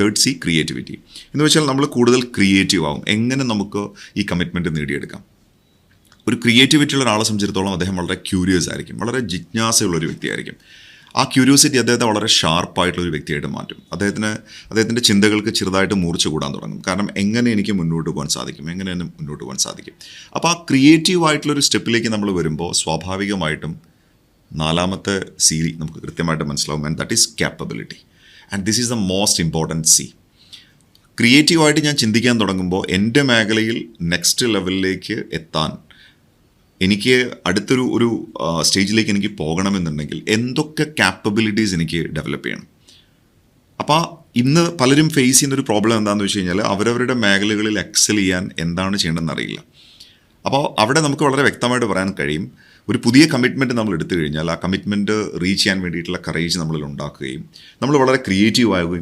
Third C creativity എന്ന് വെച്ചാൽ നമ്മൾ കൂടുതൽ ക്രിയേറ്റീവ് ആവും. എങ്ങനെ നമുക്ക് ഈ കമ്മിറ്റ്മെന്റ് നേടിയെടുക്കാം? ഒരു ക്രിയേറ്റിവിറ്റി ഉള്ള ഒരാളെ സംബന്ധിച്ചിടത്തോളം അദ്ദേഹം വളരെ ക്യൂരിയസ് ആയിരിക്കും. വളരെ ജിജ്ഞാസയുള്ളൊരു വ്യക്തിയായിരിക്കും. ആ ക്യൂരിയോസിറ്റി അദ്ദേഹത്തെ വളരെ ഷാർപ്പായിട്ടുള്ള ഒരു വ്യക്തിയായിട്ട് മാറ്റും. അദ്ദേഹത്തിന് അദ്ദേഹത്തിന്റെ ചിന്തകൾക്ക് ചെറുതായിട്ട് മൂർച്ച കൂടാൻ തുടങ്ങും. കാരണം എങ്ങനെ എനിക്ക് മുന്നോട്ട് പോകാൻ സാധിക്കും? എങ്ങനെ എന്നെ മുന്നോട്ട് പോകാൻ സാധിക്കും? അപ്പോൾ ആ ക്രിയേറ്റീവ് ആയിട്ടുള്ളൊരു സ്റ്റെപ്പിലേക്ക് നമ്മൾ വരുമ്പോൾ സ്വാഭാവികമായിട്ടും നാലാമത്തെ സി നമുക്ക് കൃത്യമായിട്ട് മനസ്സിലാവും. And that is capability and this is the most important see ക്രിയേറ്റീവായിട്ട് ഞാൻ ചിന്തിക്കാൻ തുടങ്ങുമ്പോൾ എന്റെ മേഖലയിൽ നെക്സ്റ്റ് ലെവലിലേക്ക് എത്താൻ എനിക്ക് അടുത്തൊരു ഒരു സ്റ്റേജിലേക്ക് എനിക്ക് പോകണമെന്നുണ്ടെങ്കിൽ എന്തൊക്കെ ക്യാപ്പബിലിറ്റീസ് എനിക്ക് ഡെവലപ്പ് ചെയ്യണം? അപ്പോൾ ഇന്ന് പലരും ഫേസ് ചെയ്യുന്ന ഒരു പ്രോബ്ലം എന്താണെന്ന് വെച്ച് കഴിഞ്ഞാൽ അവരവരുടെ മേഖലകളിൽ എക്സൽ ചെയ്യാൻ എന്താണ് ചെയ്യേണ്ടതെന്ന് അറിയില്ല. അപ്പോൾ അവിടെ നമുക്ക് വളരെ വ്യക്തമായിട്ട് പറയാൻ കഴിയും. ഒരു പുതിയ കമ്മിറ്റ്മെന്റ് നമ്മൾ എടുത്തു കഴിഞ്ഞാൽ ആ കമ്മിറ്റ്മെന്റ് റീച്ച് ചെയ്യാൻ വേണ്ടിയിട്ടുള്ള കറേജ് നമ്മളിൽ ഉണ്ടാക്കുകയും നമ്മൾ വളരെ ക്രിയേറ്റീവ് ആവുകയും